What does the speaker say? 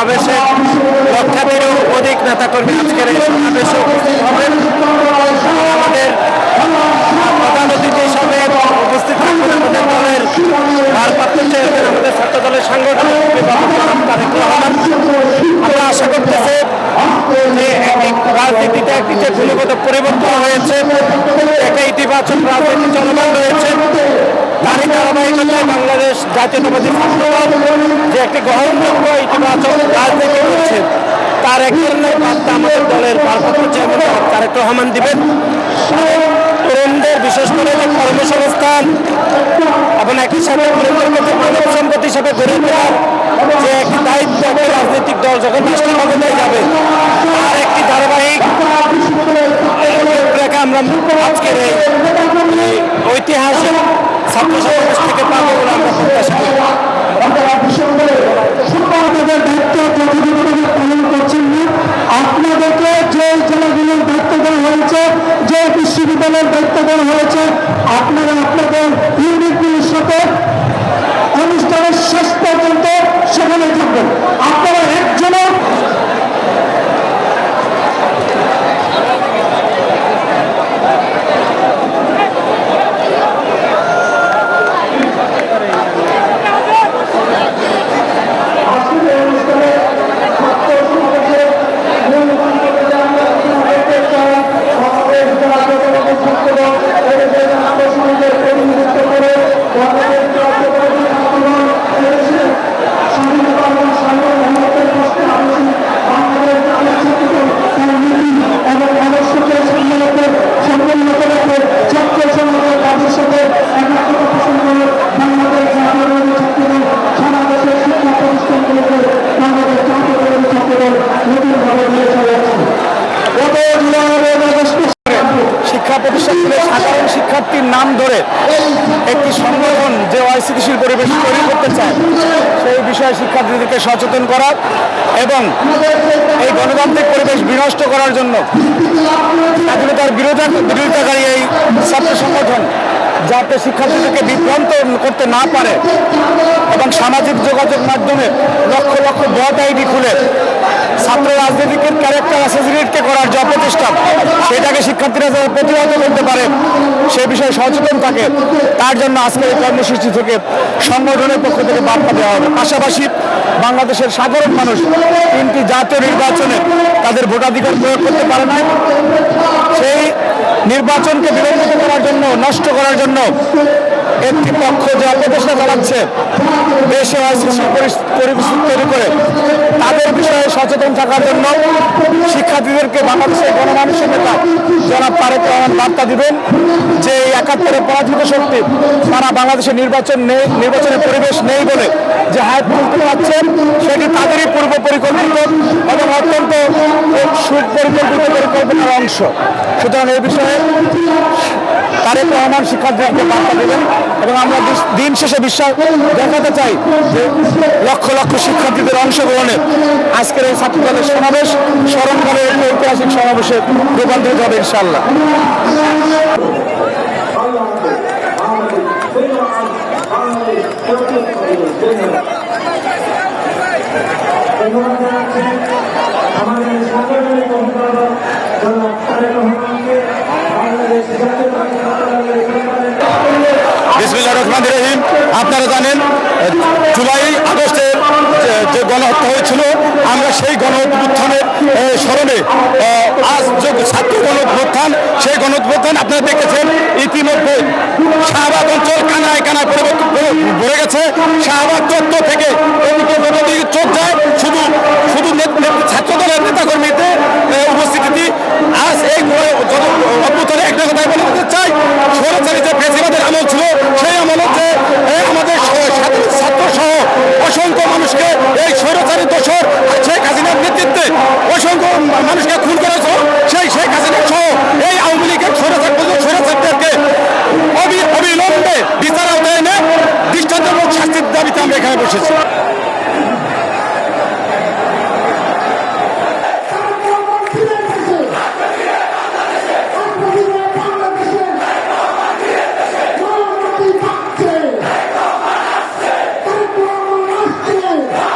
সমাবেশে লক্ষাধিকেরও অধিক নেতাকর্মী আজকের এই সমাবেশে উপস্থিত হবেন। আমাদের প্রধান অতিথি হিসাবে উপস্থিত থাকবেন আমাদের দলের ভারপ্রাপ্ত চেয়ারম্যান, আমাদের ছাত্র দলের সাংগঠনিক আমরা আশা করতেছি রাজনীতিতে গুণগত পরিবর্তন হয়েছে একটা ইতিবাচক রাজনীতি চলমান রয়েছে। তারই ধারাবাহিকতায় বাংলাদেশ জাতীয়তাবাদী ছাত্র দল যে একটি গ্রহণযোগ্য ইতিবাচক রাজনীতি করছে তার এক ধরনের বার্তা আমাদের দলের ভারপ্রাপ্ত চেয়ারম্যান তারেক রহমান দিবেন। তরুণদের বিশেষ করে কর্মসংস্থান এবং একই সাথে মানব সম্পদ হিসাবে গড়ে তোলার যে একটি দায়িত্ব রাজনৈতিক দল যখন রাষ্ট্র ক্ষমতায় যাবে, তার একটি ধারাবাহিক আমরা আজকের এই ঐতিহাসিক ছাত্র সমাবেশ থেকে পাবো বলে আমরা প্রত্যাশা করি। শিক্ষা প্রতিষ্ঠানগুলোর সাধারণ শিক্ষার্থীর নাম ধরে একটি সংগঠন যে অস্থিতিশীল পরিবেশ তৈরি করতে চায়, সেই বিষয়ে শিক্ষার্থীদেরকে সচেতন করা এবং এই গণতান্ত্রিক পরিবেশ বিনষ্ট করার জন্য স্বাধীনতার বিরোধা, বিরোধিতাকারী এই ছাত্র সংগঠন যাতে শিক্ষার্থীদেরকে বিভ্রান্ত করতে না পারে এবং সামাজিক যোগাযোগ মাধ্যমে লক্ষ লক্ষ বট আইডি খুলে ছাত্র রাজনীতিকের ক্যারেক্টার অ্যাসেসিনেটকে করার যে অপচেষ্টা সেটাকে শিক্ষার্থীরা যাতে প্রতিহত করতে পারে, সে বিষয়ে সচেতন থাকে। তার জন্য আজকের এই কর্মসূচি থেকে সংগঠনের পক্ষ থেকে বার্তা দেওয়া হবে। পাশাপাশি বাংলাদেশের সাধারণ মানুষ তিনটি জাতীয় নির্বাচনে তাদের ভোটাধিকার প্রয়োগ করতে পারে নাই। সেই নির্বাচনকে বিলম্বিত করার জন্য, নষ্ট করার জন্য একটি পক্ষ যে অপচেষ্টা চালাচ্ছে দেশে পরিবেশ তৈরি করে, তাদের বিষয়ে সচেতন থাকার জন্য শিক্ষার্থীদেরকে বাংলাদেশের গণমানুষের নেতা জনাব তারেক রহমান বার্তা দিবেন যে এই একাত্তরের পরাজিত শক্তি তারা বাংলাদেশের নির্বাচন নেই নির্বাচনের পরিবেশ নেই বলে যে হাত তুলতে পারছেন, সেটি তাদেরই পূর্ব পরিকল্পিত এবং অত্যন্ত সুপরিকল্পিত পরিকল্পনার অংশ। সুতরাং এই বিষয়ে তারেক রহমান শিক্ষার্থীদেরকে বার্তা দেবেন। এবং আমরা দিন শেষে বিশ্বাস দেখাতে চাই যে লক্ষ লক্ষ শিক্ষার্থীদের অংশগ্রহণে আজকের এই ছাত্রদলের সমাবেশ স্মরণ করে একটি ঐতিহাসিক সমাবেশে রূপান্তরিত হবে ইনশাল্লাহ আমাদের রহমানকে বাংলাদেশ সরকারের বিসমিল্লাহ রহমান রহিম। আপনারা জানেন জুলাই আগস্টে যে- গণহত্যা হয়েছিল, আমরা সেই গণ অভ্যুত্থানের স্মরণে আজ যে ছাত্র গণ অভ্যুত্থান সেই গণ অভ্যুত্থান আপনারা দেখেছেন, ইতিমধ্যে শাহবাগ অঞ্চল কানায় কানায় ভরে গেছে। শাহবাগ চত্বর থেকে